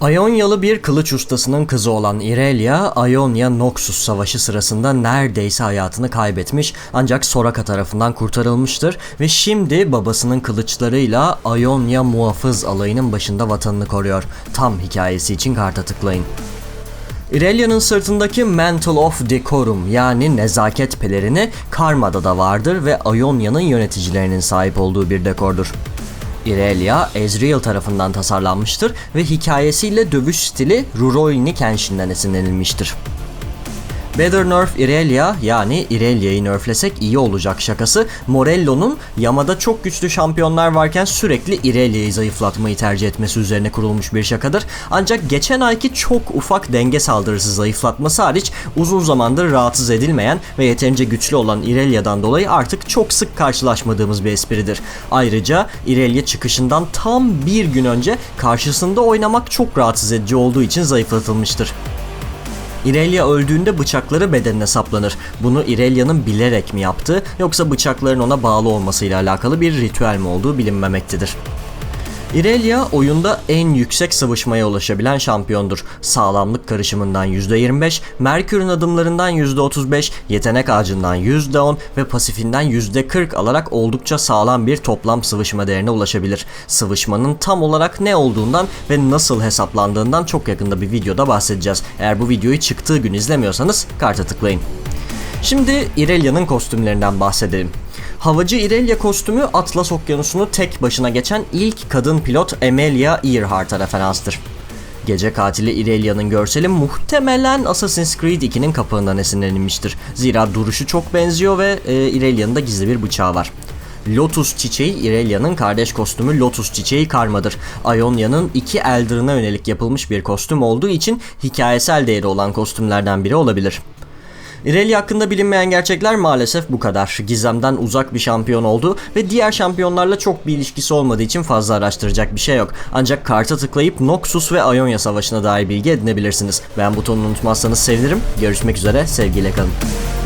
Ayonyalı bir kılıç ustasının kızı olan Irelia, Ayonya Noxus savaşı sırasında neredeyse hayatını kaybetmiş ancak Soraka tarafından kurtarılmıştır ve şimdi babasının kılıçlarıyla Ayonya muhafız alayının başında vatanını koruyor. Tam hikayesi için karta tıklayın. Irelia'nın sırtındaki Mantle of Decorum yani nezaket pelerini Karma'da da vardır ve Ayonya'nın yöneticilerinin sahip olduğu bir dekordur. Irelia, Ezreal tarafından tasarlanmıştır ve hikayesiyle dövüş stili Rurouni Kenshin'den esinlenilmiştir. Better Nerf Irelia yani Irelia'yı nerflesek iyi olacak şakası Morello'nun Yamada çok güçlü şampiyonlar varken sürekli Irelia'yı zayıflatmayı tercih etmesi üzerine kurulmuş bir şakadır. Ancak geçen ayki çok ufak denge saldırısı zayıflatması hariç uzun zamandır rahatsız edilmeyen ve yeterince güçlü olan Irelia'dan dolayı artık çok sık karşılaşmadığımız bir espridir. Ayrıca Irelia çıkışından tam bir gün önce karşısında oynamak çok rahatsız edici olduğu için zayıflatılmıştır. Irelia öldüğünde bıçakları bedenine saplanır. Bunu Irelia'nın bilerek mi yaptığı yoksa bıçakların ona bağlı olmasıyla alakalı bir ritüel mi olduğu bilinmemektedir. Irelia oyunda en yüksek sıvışmaya ulaşabilen şampiyondur. Sağlamlık karışımından %25, Merkür'ün adımlarından %35, yetenek ağacından %10 ve pasifinden %40 alarak oldukça sağlam bir toplam sıvışma değerine ulaşabilir. Sıvışmanın tam olarak ne olduğundan ve nasıl hesaplandığından çok yakında bir videoda bahsedeceğiz. Eğer bu videoyu çıktığı gün izlemiyorsanız karta tıklayın. Şimdi Irelia'nın kostümlerinden bahsedelim. Havacı Irelia kostümü Atlas Okyanusu'nu tek başına geçen ilk kadın pilot Amelia Earhart'a referanstır. Gece katili Irelia'nın görseli muhtemelen Assassin's Creed 2'nin kapağından esinlenilmiştir. Zira duruşu çok benziyor ve e, Irelia'nın da gizli bir bıçağı var. Lotus çiçeği Irelia'nın kardeş kostümü Lotus çiçeği karmadır. Ionia'nın iki Elder'ına yönelik yapılmış bir kostüm olduğu için hikayesel değeri olan kostümlerden biri olabilir. Irelia hakkında bilinmeyen gerçekler maalesef bu kadar. Gizemden uzak bir şampiyon oldu ve diğer şampiyonlarla çok bir ilişkisi olmadığı için fazla araştıracak bir şey yok. Ancak karta tıklayıp Noxus ve Ionia savaşına dair bilgi edinebilirsiniz. Ben butonunu unutmazsanız sevinirim. Görüşmek üzere, sevgiyle kalın.